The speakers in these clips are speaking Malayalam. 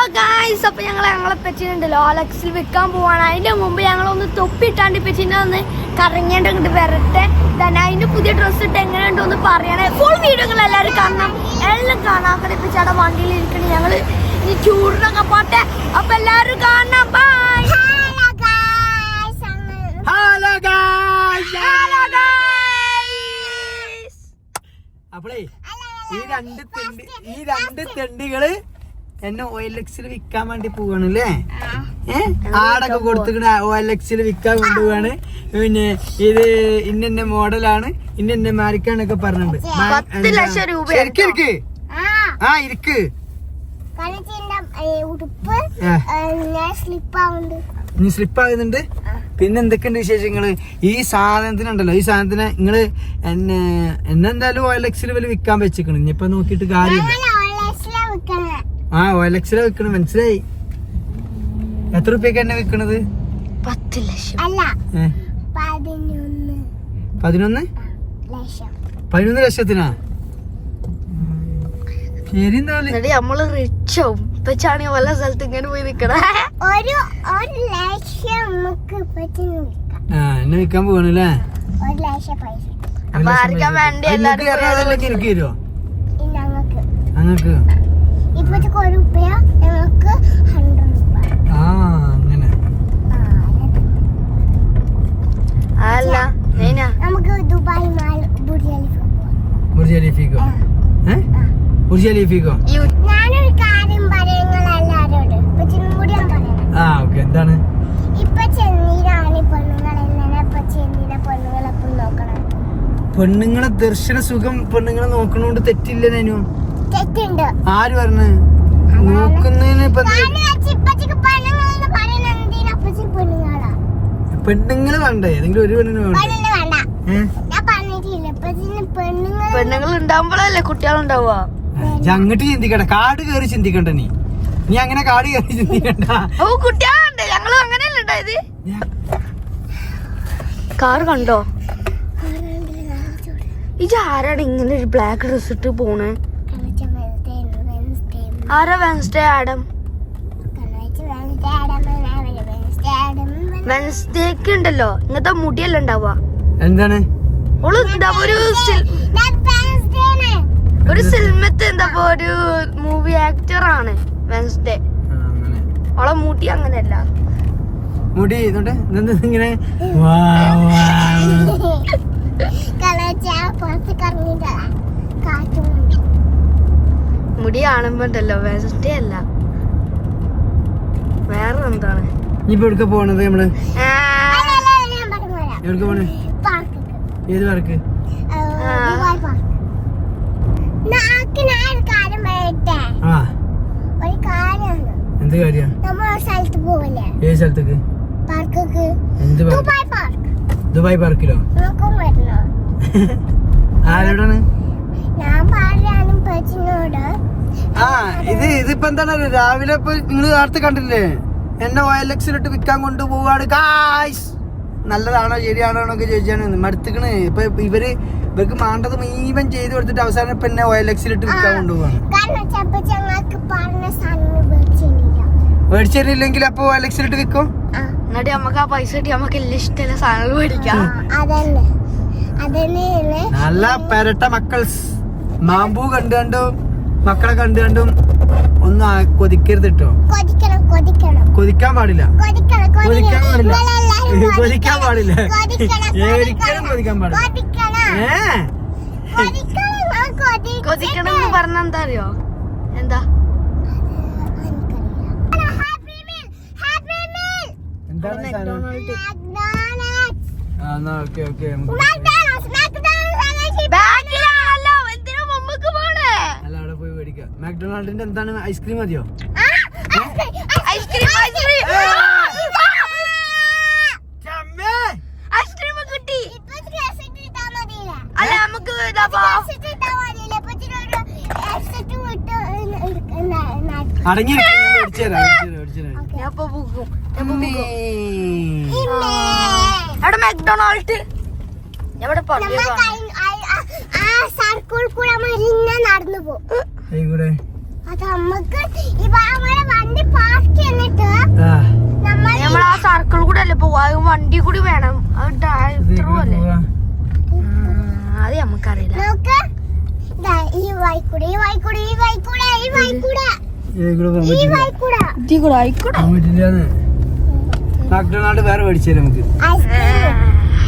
ഹലോ ഗായ്സ് അപ്പൊ ഞങ്ങൾ ഞങ്ങളെ പെച്ചിനുണ്ടല്ലോ അലക്സിൽ വിൽക്കാൻ പോവാണ്. അതിന്റെ മുമ്പ് ഞങ്ങളൊന്ന് തൊപ്പിട്ടാണ്ട് പെച്ചിനെ ഒന്ന് കറങ്ങേണ്ട ഇങ്ങോട്ട് വരട്ടെ തന്നെ അതിന്റെ പുതിയ ഡ്രസ്സ് ഇട്ട് എങ്ങനെയുണ്ടോ ഒന്ന് പറയണേ ഫുൾ വീഡിയോകൾ എല്ലാവരും കാണണം. എല്ലാം കാണാൻ പെച്ചയുടെ വണ്ടിയിൽ ഇരിക്കണേ. ഞങ്ങൾ ഇനി ചൂടിനൊക്കെ പോട്ടെ. അപ്പൊ എല്ലാവരും കാണണം. Bye hello guys hello guys അപ്പളേ ഈ രണ്ട് തെണ്ടി ഈ രണ്ട് തെണ്ടികൾ എന്നെ ഒ എൽ എക്സിൽ വിൽക്കാൻ വേണ്ടി പോവാണ് അല്ലേ ഏ? ആടൊക്കെ കൊടുത്തിട്ട് ഒ എൽ എക്സിൽ വിൽക്കാൻ കൊണ്ടുപോവാണ്. പിന്നെ ഇത് ഇന്നെ മോഡലാണ്. ഇന്നെ മാരിക്കാന്നൊക്കെ പറഞ്ഞിട്ടുണ്ട്. ശരിക്ക് ആ. ഇരിക്ക്. ഇനി സ്ലിപ്പ് ആകുന്നുണ്ട് പിന്നെ എന്തൊക്കെയുണ്ട് വിശേഷങ്ങൾ? ഈ സാധനത്തിനുണ്ടല്ലോ. ഈ സാധനത്തിന് നിങ്ങൾ എന്നെ എന്നെന്തായാലും ഓയിൽ എക്സിൽ വല്ല വിൽക്കാൻ വെച്ചിക്കണ്. ഇനിയിപ്പൊ നോക്കിയിട്ട് കാര്യമില്ല. ആ ഒലക്സിലാ വിൽക്കണത് വിൽക്കണം മനസ്സിലായി? എത്ര റുപ്യക്ക് എന്നെ വിൽക്കണത്? പത്ത് ലക്ഷം. അല്ല പതിനൊന്ന്. പതിനൊന്ന്? ലക്ഷം. പതിനൊന്ന് ലക്ഷത്തിനാ? ശരി നമ്മൾ റിച്ചും ഇപ്പച്ചാണ് വല്ല സ്ഥലത്ത് ഇങ്ങനെ പോയി നിക്കണേ. ഒരു ഒരു ലക്ഷം നമുക്ക് ആ എന്നെ വിൽക്കാൻ പോകണല്ലേ ഒരു ലക്ഷം പൈസ. അപ്പൊ ആർക്കാൻ വേണ്ടി തരുമോ അങ്ങക്ക് അല്ല നീന. നമുക്ക് ദുബായ് മാൾ ബുർജ് ഖലീഫ പോവാം. ബുർജ് ഖലീഫിക്കോ ഏ? ബുർജ് ഖലീഫിക്കോ യു ഞാനൊരു കാര്യം പറയുങ്ങൾ എല്ലാരോട് ഇപ്പച്ചിനും കൂടി ഞാൻ പറയണം ആ ഓക്കെ. എന്താണ്? ഇപ്പൊ ചെന്നീരാണ് ഈ പെണ്ണുങ്ങളെല്ലാം ഇപ്പൊ ചെന്നീര പെണ്ണുങ്ങളെപ്പം നോക്കണം. പെണ്ണുങ്ങളെ ദർശന സുഖം പെണ്ണുങ്ങളെ നോക്കണോണ്ട് തെറ്റില്ല നേനു. ആര് പറഞ്ഞു? നോക്കുന്നതിന് ഇപ്പൊ പെണ്ണുങ്ങളാ വേണ്ടേ? ഏതെങ്കിലും ഒരു പെണ്ണിന് വേണ്ടേ? പെണ്ണുങ്ങൾ ഉണ്ടാവുമ്പോഴല്ലേ കുട്ടികളുണ്ടാവുക? അങ്ങട്ട് ചിന്തിക്കണ്ട. കാട് കേറി ചിന്തിക്കണ്ട നീ. നീ അങ്ങനെ കാട് കേറി ചിന്തിക്കണ്ട. ഓ കുട്ടികളുണ്ട്. ഞങ്ങളും അങ്ങനെയല്ലേ ഉണ്ടായത്? കാർ കണ്ടോ? ഇത് ആരാണ് ഇങ്ങനെ ഒരു ബ്ലാക്ക് ഡ്രസ് ഇട്ട് പോണേ? ആരാ വെൻസ്ഡേ ആഡം? വെൻസ്ഡേക്ക് ഉണ്ടല്ലോ. ഇങ്ങനത്തെ മുടിയല്ല ഉണ്ടാവുക? എന്താണ്? ഓൾ എന്താ ഒരു ഒരു സിൽമത്ത് എന്താ ഒരു മൂവി ആക്ടർ ആണ് വെൻസ്ഡേ ഓളെ മുടി അങ്ങനെയല്ല. മുടി ഇങ്ങനെ? കാറ്റും മുടി കാണുമ്പോ ഉണ്ടല്ലോ വെൻസ്ഡേ അല്ല വേറെ എന്താണ് നീ ഇപ്പൊ എവിടുക്ക പോണത് നമ്മൾ പോണേ? ഏത് പാർക്ക്? ദുബായ് പാർക്ക് നാക്ക് ഞാൻ കാര്യം പറയട്ടെ? ആ. ഒരു കാര്യമാണ് എന്ത് കാര്യ? ഏത് സ്ഥലത്തേക്ക്? എന്ത് ദുബായ് പാർക്ക്. ദുബായ് പാർക്കിലോ? ആരോടാണ് ഞാൻ ആ ഇത് ഇതിപ്പോ എന്താണ്? രാവിലെ ഇപ്പൊ നിങ്ങൾ നേരത്തെ കണ്ടില്ലേ? എന്നെ വയലക്സിലിട്ട് എൽ എക്സിലിട്ട് വിൽക്കാൻ കൊണ്ടുപോവാണ്. കാശ് നല്ലതാണോ ശരിയാണോ എന്നൊക്കെ ചോദിച്ചാണ്. മടുത്തുക്കണ്. ഇപ്പൊ ഇവർ ഇവർക്ക് മാണ്ടത് മുഴുവൻ ചെയ്ത് കൊടുത്തിട്ട് അവസാനം ഇപ്പൊ എന്നെ വയലക്സിലിട്ട് എൽ എക്സിലിട്ട് വിൽക്കാൻ കൊണ്ടുപോവാണ്. കാരണം ചെപ്പ ഞങ്ങൾക്ക് പറഞ്ഞ സാധനം മേടിച്ചില്ല മേടിച്ചിട്ടില്ലെങ്കിൽ അപ്പൊ വയലക്സിലിട്ട് എൽ എക്സിലിട്ട് വിൽക്കും? എന്നിട്ട് നമുക്ക് ആ പൈസ കിട്ടി. നമുക്ക് എല്ലാം ഇഷ്ടമുള്ള സാധനങ്ങൾ മേടിക്കാം. നല്ല പെരട്ട മക്കൾസ്. മാമ്പൂ കണ്ടു കണ്ടും മക്കളെ കണ്ടു കണ്ടും ഒന്നും കൊതിക്കരുത് കേട്ടോ. കൊതിക്കാൻ പാടില്ല. കൊതിക്കാൻ പാടില്ല. കൊതിക്കാൻ പാടില്ല. കൊതിക്കണം, ഒരിക്കലും കൊതിക്കാൻ പാടില്ല. കൊതിക്കണം. എന്ന് പറഞ്ഞ എന്താ അറിയോ? എന്താ. എന്താണ് ഓക്കെ ഓക്കെ നമുക്ക് McDonald's, McDonald's ആണ് ബാഗിലാണല്ല എന്തിനാ മുമ്പക്ക് പോണേ അല്ല അവിടെ പോയി മേടിക്കാം മാക്ഡൊണാൾഡിന്റെ എന്താണ്? ഐസ്ക്രീം മതിയോ? ഐസ്ക്രീം കിട്ടി? അല്ല നമുക്ക് അടങ്ങി മെക്ഡൊണാൾഡ് എവിടെ സർക്കിൾ കൂടെ നടന്നു പോകും. ഇവിടെ നമ്മൾ ആ. സർക്കിൾ കൂടെ അല്ലേ വണ്ടി കൂടി വേണം. അത് നമുക്കറിയില്ല ഡോക്ടറിനാട് വേറെ മേടിച്ചു നമുക്ക്.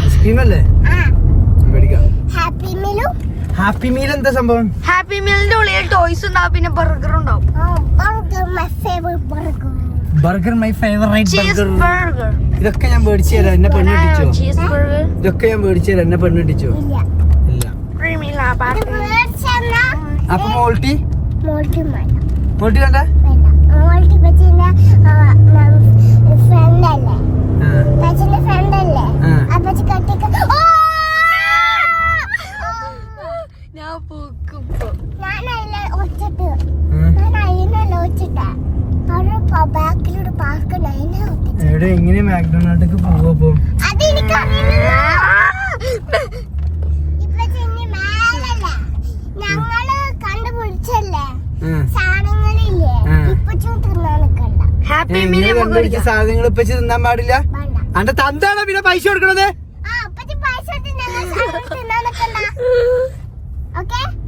ഐസ്ക്രീം. അല്ലേ? മേടിക്കാം. ഹാപ്പി മീലും. ഹാപ്പി മീൽ എന്താ സംഭവം? ഹാപ്പി മീലിന്റെ ഉള്ളിൽ ടോയ്സ് ഉണ്ടാവും പിന്നെ ബർഗർ ഉണ്ടാവും. ബർഗർ മൈ ഫേവറേറ്റ് ബർഗർ ഇതൊക്കെ ഞാൻ മേടിച്ചു തരാം എന്നെ പെണ്ണ് ഇടിച്ചോ? ഇതൊക്കെ ഞാൻ മേടിച്ചു തരാം എന്നെ പെണ്ണ് ഇല്ല. ഇല്ല. അപ്പൊ മോൾട്ടി മോൾട്ടി കണ്ട ഫ്രണ്ട് അല്ലേ? ഫ്രണ്ട് അല്ലേ? ആ. ആ പച്ചി കട്ടിക്ക് ഓ! ഞാൻ പൂക്കും ഞാൻ അതിലെ ഒച്ചിട്ട് ഞാൻ അതിനല്ല ഒച്ചിട്ടാ അവിടെ ബാക്കിലൂടെ പാർക്ക് അതിനെ ഒട്ടിച്ചു എവിടെ എങ്ങനെ മാക്ഡൊണാൾഡ്ക്ക് പോവാ അപ്പൊ അത് എനിക്ക് ഇപ്പൊ ചെന്നി മേലല്ല ഞങ്ങൾ കണ്ടുപിടിച്ചല്ലേ ആ. സാധനങ്ങളില്ലേ ആ. ഇപ്പൊ തിന്നാൻ നിക്കണ്ട ഹാപ്പി ഏ, മീൽ ഇങ്ങനെ നമുക്ക് കണ്ടുപിടിച്ച മേടിക്കാം. സാധനങ്ങൾ ഇപ്പൊ തിന്നാൻ പാടില്ല? വേണ്ട. അന്റെ തന്താണോ പിന്നെ പൈസ കൊടുക്കണത്? ഓക്കെ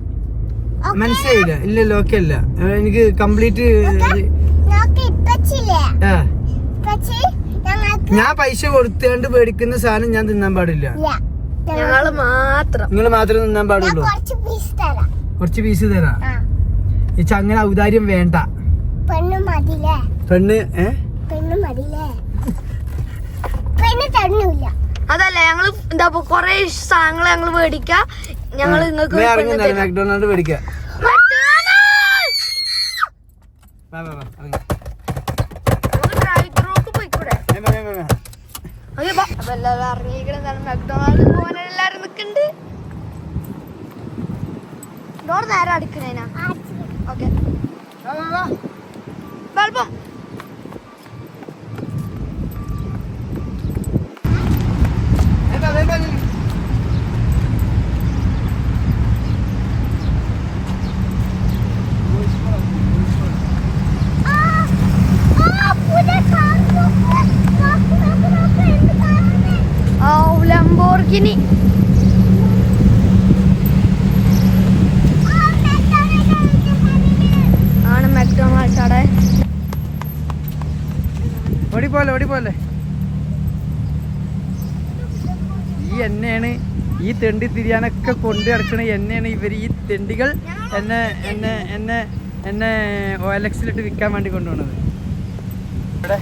മനസ്സിലായില്ല. ഇല്ലല്ലോ ഓക്കെ അല്ല എനിക്ക് കംപ്ലീറ്റ് ഞാൻ പൈസ കൊടുത്തേണ്ട് മേടിക്കുന്ന സാധനം ഞാൻ തിന്നാൻ പാടില്ല. ഇല്ല. ഞങ്ങൾ മാത്രം. നിങ്ങൾ മാത്രം തിന്നാൻ പാടുള്ളൂ. കുറച്ച് പീസ് തരാം. കുറച്ച് പീസ് തരാം. ഈ ചങ്ങനെ ഔദാര്യം വേണ്ട. പെണ്ണ് ഏ? അതല്ല ഞങ്ങൾ എന്താ കൊറേ സാധനങ്ങൾ ഞങ്ങൾ മേടിക്കാം. ഞങ്ങൾ നിങ്ങൾക്ക് ഇറങ്ങുന്നല്ലേ മേടിക്കാം. എല്ലാവരും ഇറങ്ങിയിരിക്കണതാണ് മക്ഡൊണാൾഡ് പോകാൻ എല്ലാരും നിക്കണ്ട്. ഡോർ നേരെ അടിക്കണേനാ? ഓക്കെ വാ, വാ, വാ. ബൾബം വേണ്ട, വേണ്ട, വേണ്ട. ആ ആ പുതിയ കാർ നോക്ക് നോക്ക് നോക്ക് നോക്ക് എന്ത് കാറാണ് ആ മെക്കാനിക്കൽ ആണ് മക്ഡൊണാൾഡ്സ് അവിടെ. ഓടിപ്പോലെ ഓടിപ്പോലെ. ഈ എന്നെയാണ് ഈ തെണ്ടി തിരിയാനൊക്കെ കൊണ്ടു നടക്കണ എന്നെയാണ് ഇവർ ഈ തെണ്ടികൾ എന്നെ എന്നെ എന്നെ എന്നെ ഒ എൽ എക്സിലിട്ട് വിൽക്കാൻ വേണ്ടി കൊണ്ടുപോണത്. ഇവിടെ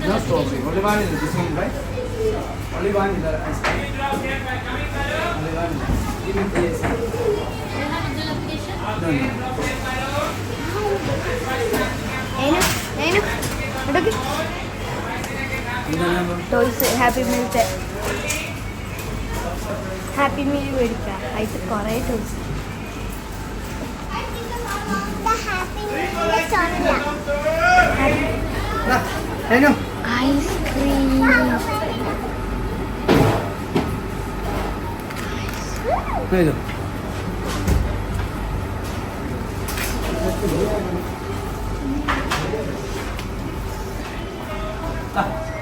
No strawberry. Only vanilla. This one, right? Only vanilla ice cream. Only vanilla. Give me the ice cream. Do you have a bill application? No, no. Toys happy meals happy meal മേടിക്കാം അതിൽ കുറേ toys happy meal Ano? Ice cream. Ano ito? Ah.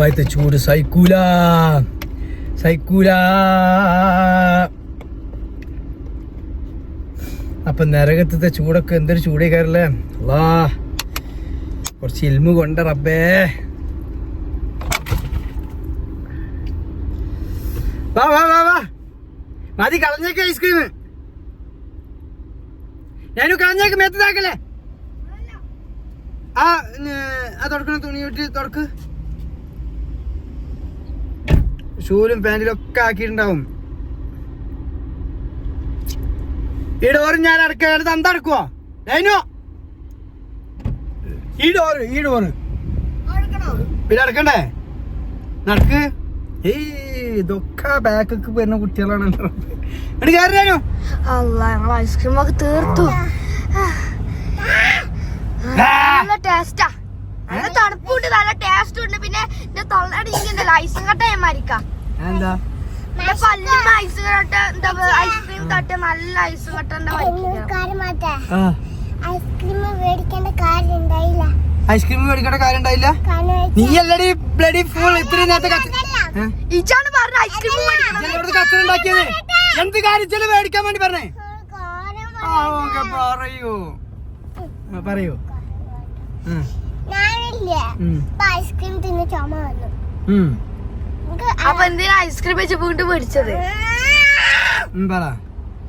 ദുബായത്തെ ചൂട് സൈക്കൂല. സൈക്കൂല. അപ്പൊ നരകത്തത്തെ ചൂടൊക്കെ എന്തൊരു ചൂടേ കയറല്ലേ വാ കുറച്ച് ഇൽമ കൊണ്ട റബ്ബേ. വാ വാ വാ വാ. മതി കളഞ്ഞേക്ക് ഐസ്ക്രീം. ഞാനും കളഞ്ഞേക്ക് മേത്തതാക്കല്ലേ ആ തുടക്കണ തുണി വിട്ട് തുടക്ക്. ഷൂലും പാന്റിലും ഒക്കെ ആക്കിയിട്ടുണ്ടാവും. ഈ ഡോറ് ഞാൻ അടക്കാൻ തന്തടക്കുവോ ലൈനോ ഈ ഡോറ് ഈ ഡോറ്. പിന്നെ അടക്കണ്ടേ? നടക്ക്. ഏയ് ഇതൊക്കെ ബാക്കൊക്കെ വരുന്ന കുട്ടികളാണ് എന്നിട്ട് കയറിയാനോ അല്ല ഞങ്ങൾ ഐസ്ക്രീം ഒക്കെ തീർത്തു. ടേസ്റ്റാ നല്ല തണുപ്പുണ്ട് നല്ല ടേസ്റ്റ് ഉണ്ട്. പിന്നെ എന്റെ തൊള്ളടിക്കുന്നുണ്ടല്ലോ ഐസും കട്ട ഞാൻ മരിക്കാം. എന്താ എന്റെ പല്ലും ഐസും കട്ട എന്താ ഐസ്ക്രീം തട്ട് നല്ല ഐസും കട്ട ആ. ഐസ്ക്രീം മേടിക്കേണ്ട കാര്യം ഉണ്ടായില്ല ഐസ്ക്രീം മേടിക്കേണ്ട കാര്യം ഉണ്ടായില്ല നീ അല്ലടി ബ്ലഡി ഫുൾ ഇത്രയും നേരത്തെ ഏ? പറഞ്ഞ ഐസ്ക്രീം കച്ചറ ഉണ്ടാക്കിയത്? എന്ത് കാര്യത്തിൽ മേടിക്കാൻ വേണ്ടി പറഞ്ഞേ? ആ ഓക്കെ പറയൂ. ആ, പറയൂ. ഞാനില്ലേ ഐസ്ക്രീം തിന്ന് ചുമ വന്നു. അപ്പൊ എന്തിനാ ഐസ്ക്രീം വെച്ച് വീണ്ടും മേടിച്ചത്?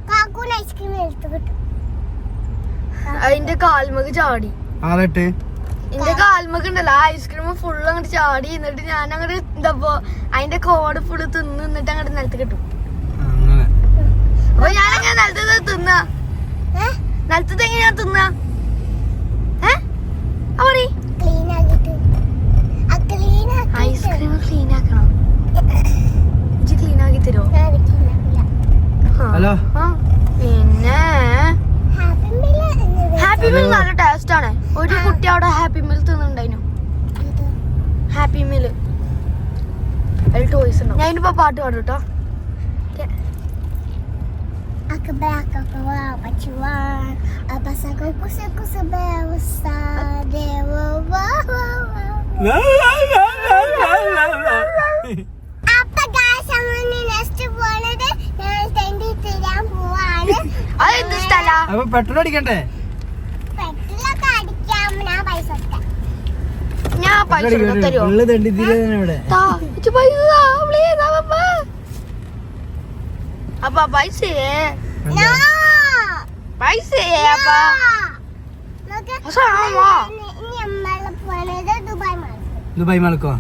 കാക്കൂന് ഐസ്ക്രീം എടുത്തു കിട്ടും അതിന്റെ കാൽമക്ക് ചാടി. ആളട്ട് എന്റെ കാൽമക്ക് ഉണ്ടല്ലോ. ഐസ്ക്രീം ഫുള്ള് അങ്ങോട്ട് ചാടി. എന്നിട്ട് ഞാൻ അങ്ങോട്ട് എന്താ അതിന്റെ കോട് ഫുള്ള് തിന്ന് എന്നിട്ട് അങ്ങോട്ട് നിലത്ത് കിട്ടും. അങ്ങനെ. അപ്പൊ ഞാൻ അങ്ങനെ നിലത്ത് തിന്ന? നിലത്തത് നിലത്ത് എങ്ങനെയാ തിന്ന? ഏ? അവറി ക്ലീൻ ആക്കിട്ട് ആ ക്ലീൻ ആക്കിട്ട് ഐസ്ക്രീം ക്ലീൻ ആക്കണം ഇജ്ജ് ക്ലീൻ ആക്കി തരുമോ ഞാൻ ഹലോ? പിന്നെ? ഹാപ്പി മിൽ നല്ല ടേസ്റ്റ് ആണ് ഒരു കുട്ടി അവിടെ ഹാപ്പി മിൽ തിന്നുണ്ടായിരുന്നു ഹാപ്പി മിൽ അതിൽ ടോയ്സ് ഉണ്ടാവും. ഞാനിപ്പോ പാട്ട് പാടും കേട്ടോ Akabrakakawa, pachuan, abasakay kusa kusa bewasa, dewa, wa, wa, wa. അപ്പൊ guys, നമ്മൾ അപ്പൊ പെട്രോൾ അടിക്കണ്ടേ? ഞാൻ പൈസ പൈസ തരുമോ ഇജ്ജ് പൈസ please, അപ്പ. അപ്പ പൈസയേ No! പൈസയേ അപ്പ നമുക്ക് അസാമാ. ഇനി ഇനി നമ്മൾ പോണത് ദുബായ് മാൾ. ദുബായ് മലക്കോ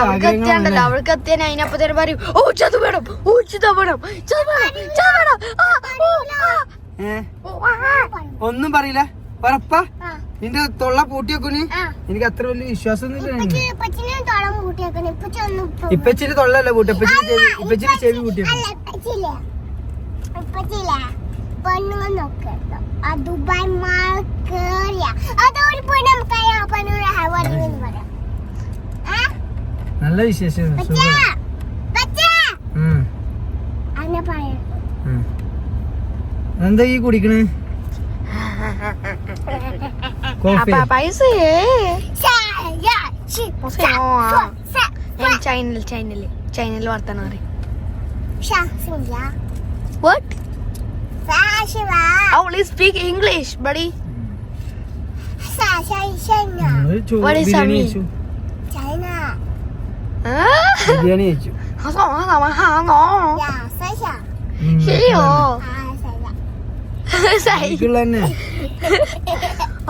അവൾക്ക് പറയും ഓ ചത് വേണം ഓ ചിത വേണം ചത് വേണം ചത് വേണം. ഒന്നും പറയില്ല. പറപ്പ. നിന്റെ തൊള്ള പൂട്ടിയൊക്കെ ആ. എനിക്ക് അത്ര വലിയ വിശ്വാസമൊന്നുമില്ല ഇപ്പച്ചിന്റെ തൊള്ളല്ല പൂട്ടി ഇപ്പച്ചിന്റെ ചെവി കൂട്ടിയ ചെവി പൂട്ടിയോ പെണ്ണുങ്ങൾ നോക്കട്ടോ ആ ദുബായ് മാൾ കേറിയ. അതോടി പോയി നമുക്ക് ആ പെണ്ണുങ്ങളെ ഹവാലിംഗ് എന്ന് പറയാം? നല്ല വിശേഷം. പച്ചാ, പച്ചാ. ഉം, അങ്ങനെ പറയാം. ഉം. എന്താ ഈ കുടിക്കണേ? കോഫി ചൈനൽ ചൈനൽ ചൈനയിൽ വർത്താനം പറയും. Only speak English, buddy. What is? കഴിച്ചു ചൈന. Ah? ബിരിയാണി കഴിച്ചു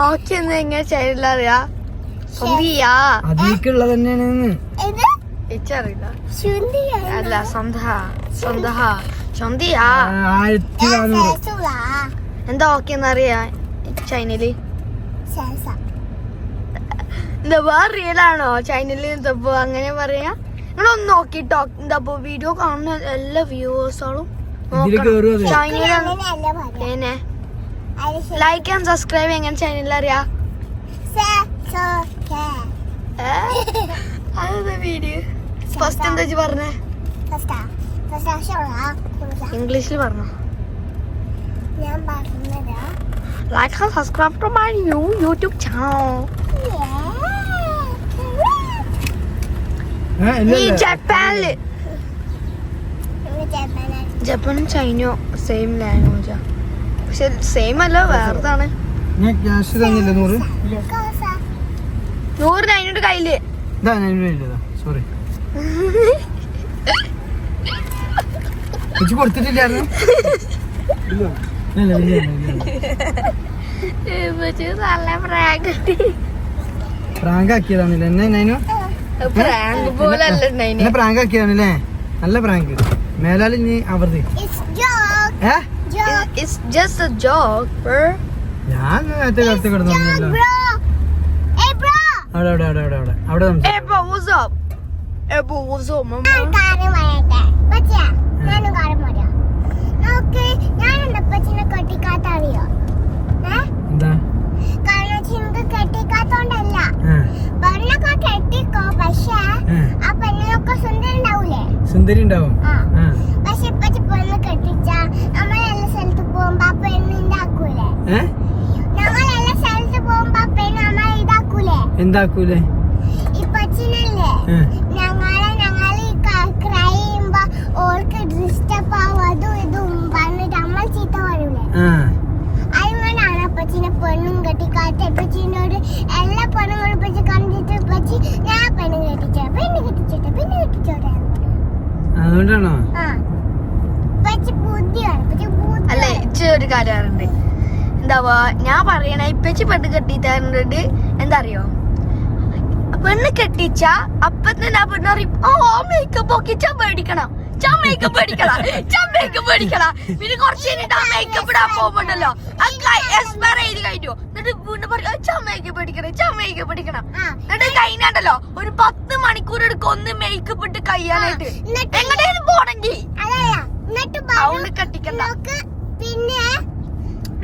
ഓക്കെ എന്ന് എങ്ങനെ ചൈനയിൽ അറിയാ? സ്വന്തിയാ അതിലേക്കുള്ള തന്നെയാണ് ഇച്ചറിയില്ല. അല്ല സ്വന്ത സ്വന്ത സ്വന്തിയാ ആയിരത്തി നാനൂറ് എന്താ ഓക്കെ എന്നറിയാ ചൈനയിൽ എന്താ റിയൽ ആണോ ചൈനയിൽ എന്തപ്പോ അങ്ങനെ പറയാ? നിങ്ങളൊന്ന് നോക്കിട്ടോ. എന്താ വീഡിയോ കാണുന്ന എല്ലാ വ്യൂവേഴ്സുകളും. ചൈനയിലാണ് ലൈക്ക് ആൻഡ് സബ്സ്ക്രൈബ് എങ്ങനെ ചൈനയിൽ അറിയാ. അതെന്താ വീഡിയോ ഫസ്റ്റ് എന്താ പറഞ്ഞേ? ഇംഗ്ലീഷിൽ പറഞ്ഞു. ഞാൻ പറഞ്ഞത് like and subscribe to my new YouTube channel ഈ. ജപ്പാനിൽ ജപ്പാനും ചൈനയോ സെയിം ലാംഗ്വേജാ പക്ഷെ സെയിം അല്ല വേറെതാണ്. ഞാൻ ക്യാഷ് തന്നില്ല നൂറ്? നൂറിന് അതിനോട് കയ്യിൽ. സോറി വെച്ച് കൊടുത്തിട്ടില്ലായിരുന്നു? Prank prank ആക്കിയതാണല്ലേ? എന്നെ നൈനു പ്രാങ്ക് പോലെ അല്ല എന്നെ പ്രാങ്ക് ആക്കിയതാണല്ലേ? നല്ല പ്രാങ്ക് മേലാൽ ഇനി ജോക്ക് ഞാൻ നേരത്തെ. Hey bro. അവിടെ അവിടെ അവിടെ അവിടെ അവിടെ. അവിടെ സംസാരിക്കാം Hey bro, what's up? Hey bro, what's up, mama? ഞാൻ കാര്യം പറയട്ടെ പറ്റിയാ ഞാനും കാര്യം പറയാം നോക്ക് ഞാൻ എന്റെ പച്ചിനെ കെട്ടിക്കാത്ത അറിയോ ഏ എന്താ കാരണം ചിന്ത കെട്ടിക്കാത്തോണ്ടല്ല ആ, പെണ്ണൊക്കെ കെട്ടിക്കോ പക്ഷേ ആ. ആ പെണ്ണിനൊക്കെ സുന്ദരം ഉണ്ടാവൂലേ സുന്ദരി ഉണ്ടാവും. പക്ഷെ ഇപ്പച്ചി പെണ്ണ് കെട്ടിച്ച നമ്മളെല്ലാ സ്ഥലത്ത് പോകുമ്പോ പെണ്ണ് ഇതാക്കൂലേ? ഏ? നമ്മളെല്ലാ സ്ഥലത്ത് പോകുമ്പോ പെണ്ണ് നമ്മളെ ഇതാക്കൂലേ? എന്താക്കൂലേ? ഇപ്പച്ചിനല്ലേ ഞങ്ങളെ ഞങ്ങൾ ക്രൈ ചെയ്യുമ്പോ ഓൾക്ക് ഡിസ്റ്റർബ് ആവും അതും ഇതും പറഞ്ഞിട്ട് നമ്മൾ ചീത്ത പറയൂലേ? അതുകൊണ്ടാണ് അപ്പച്ചിനെ പെണ്ണും കെട്ടിക്കാത്ത ഇപ്പച്ചിനോട് എല്ലാ പെണ്ണുങ്ങളും ഇപ്പച്ചി കണ്ടിട്ട് പറ്റി ഞാൻ പെണ്ണ് കെട്ടിച്ചോ പെണ്ണ് കെട്ടിച്ചോട്ടെ പെണ്ണ് കെട്ടിച്ചോട്ടെ അതുകൊണ്ടാണോ? അല്ല ഇച്ചി ഒരു കാര്യം അറിയണ്ട് എന്താവാ ഞാൻ പറയണ ഇപ്പച്ചി പെണ്ണ് കെട്ടിത്തരുന്നുണ്ട്. എന്താ അറിയോ പെണ്ണ് കെട്ടിച്ച അപ്പൊ തന്നെ ആ പെണ്ണ് അറിയും ഓ മേക്കപ്പ് ഒക്കെ ചാ മേടിക്കണം ചാ മേക്കപ്പ് അടിക്കണം ചാ മേക്കപ്പ് അടിക്കണം പിന്നെ കുറച്ച് കഴിഞ്ഞിട്ട് ആ മേക്കപ്പ് ഇടാൻ പോകുമ്പോണ്ടല്ലോ. എക്സ്പയർ ചെയ്ത് കഴിഞ്ഞു. എന്നിട്ട് വീണ്ടും പറയും കഴിഞ്ഞാണ്ടല്ലോ ഒരു പത്ത് മണിക്കൂർ എടുക്കും ഒന്ന് മേക്കപ്പ് ഇട്ട് കഴിയാനായിട്ട്. എന്നിട്ട് പോണെങ്കിൽ അവൾ കട്ടിക്കണ്ട. നോക്ക് പിന്നെ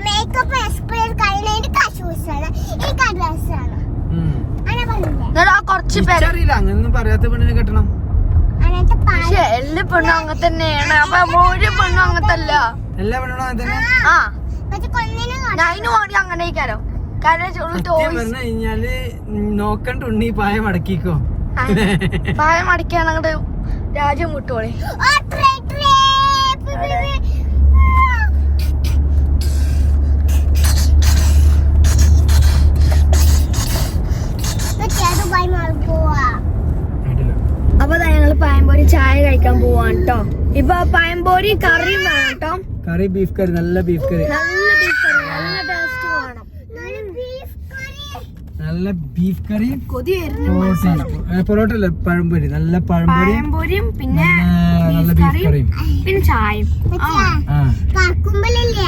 മേക്കപ്പ് എക്സ്പയർ കഴിഞ്ഞതിന്റെ കശൂസാണ് ഈ കുറച്ച് അങ്ങനൊന്നും പറയാത്ത പെണ്ണിനെ കെട്ടണം. അങ്ങനത്തെ പാൽ പക്ഷെ എല്ലാ പെണ്ണും അങ്ങനെ തന്നെയാണ്. അപ്പൊ ഒരു പെണ്ണും അങ്ങനത്തല്ല. എല്ലാ പെണ്ണും അങ്ങനെ തന്നെ? ആ. പക്ഷെ കൊന്നിനെ കാണാം നൈന് വേണ്ടി അങ്ങനെ പറഞ്ഞു കഴിഞ്ഞാൽ നോക്കണ്ട ഉണ്ണി പായ മടക്കിക്കോ പായ അടിക്കാൻ അങ്ങോട്ട് രാജ്യം വിട്ടോളെ. അപ്പൊ ഞങ്ങൾ പായംപോരി ചായ കഴിക്കാൻ പോവാണ് കേട്ടോ ഇപ്പൊ പായംപോരി കറിയും വേണം കേട്ടോ കറി ബീഫ് കറി നല്ല ബീഫ് കറി. നല്ല ബീഫ് കറി നല്ല ടേസ്റ്റ് വേണം നല്ല ബീഫ് കറി നല്ല ബീഫ് കറി പൊറോട്ട അല്ല പഴംപൊരി. നല്ല പഴംപൊരിയും പിന്നെ നല്ല ബീഫ് കറിയും പിന്നെ ചായയും. ഇറങ്ങി ഇറങ്ങി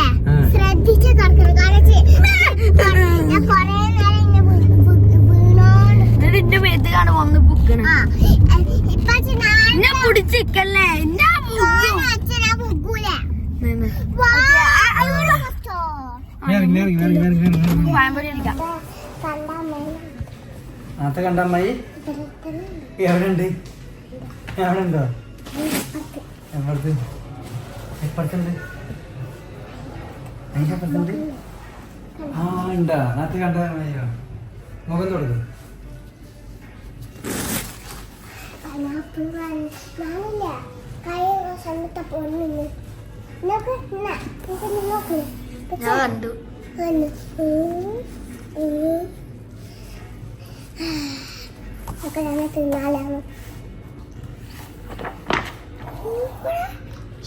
ഇറങ്ങി ഇറങ്ങി ഇറങ്ങി. എന്റെ വന്ന് ബുക്കണം എന്നെ പിടിച്ചിക്കല്ലേ എന്റെ ബുക്കും അച്ഛനാ അടിക്കാം കണ്ട അമ്മായി? എവിടെ ഉണ്ട് എവിടെ ഉണ്ടോ എവിടത്ത്? എപ്പുറത്തുണ്ട് അതിന്റെ അപ്പുറത്തുണ്ട്. ആ ഉണ്ടാ. അത് കണ്ട അമ്മയോ. മുഖം തുടങ്ങി ഞാനില്ല കഴിഞ്ഞ ഞങ്ങൾ തിന്നാലാണ്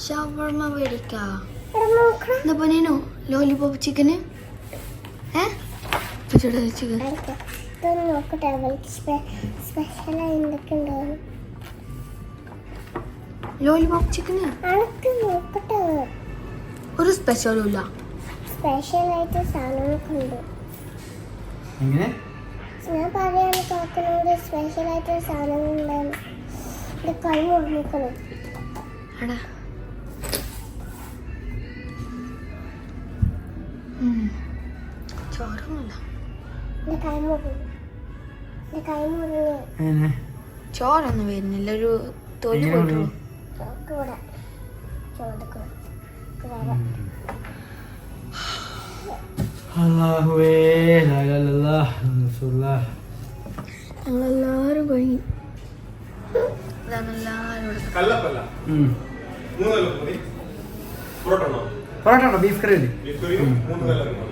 ഷവർമ മേടിക്കാ. ഇവിടെ നോക്കണം എന്താ പനീനോ ലോലിപോപ്പ് ചിക്കന് ചിക്കൻ നോക്കട്ടെ അവൾക്ക് സ്പെഷ്യലായി എന്തൊക്കെ ഉണ്ടാവും ലോലിപോപ്പ് ചിക്കന് നോക്കട്ടെ. ഒരു സ്പെഷ്യലും ഇല്ല. സ്പെഷ്യലായിട്ട് സാധനങ്ങളൊക്കെ ഉണ്ട്. എങ്ങനെ? ഞാൻ പറയാൻ കാക്കനോട് സ്പെഷ്യലായിട്ട് സാധനങ്ങൾ ഉണ്ടായിരുന്നു കൈ മുറിഞ്ഞിക്കണം ചോറൊന്നും വരുന്നില്ല. ഒരു തൊലി കൂടെ. ചോദിക്കണം മൂന്ന് കല്ലപ്പ് മതി പൊറോട്ട ഉണ്ടോ? ബീഫ് കറി ബീഫ് കറി മൂന്ന് കല്ലപ്പും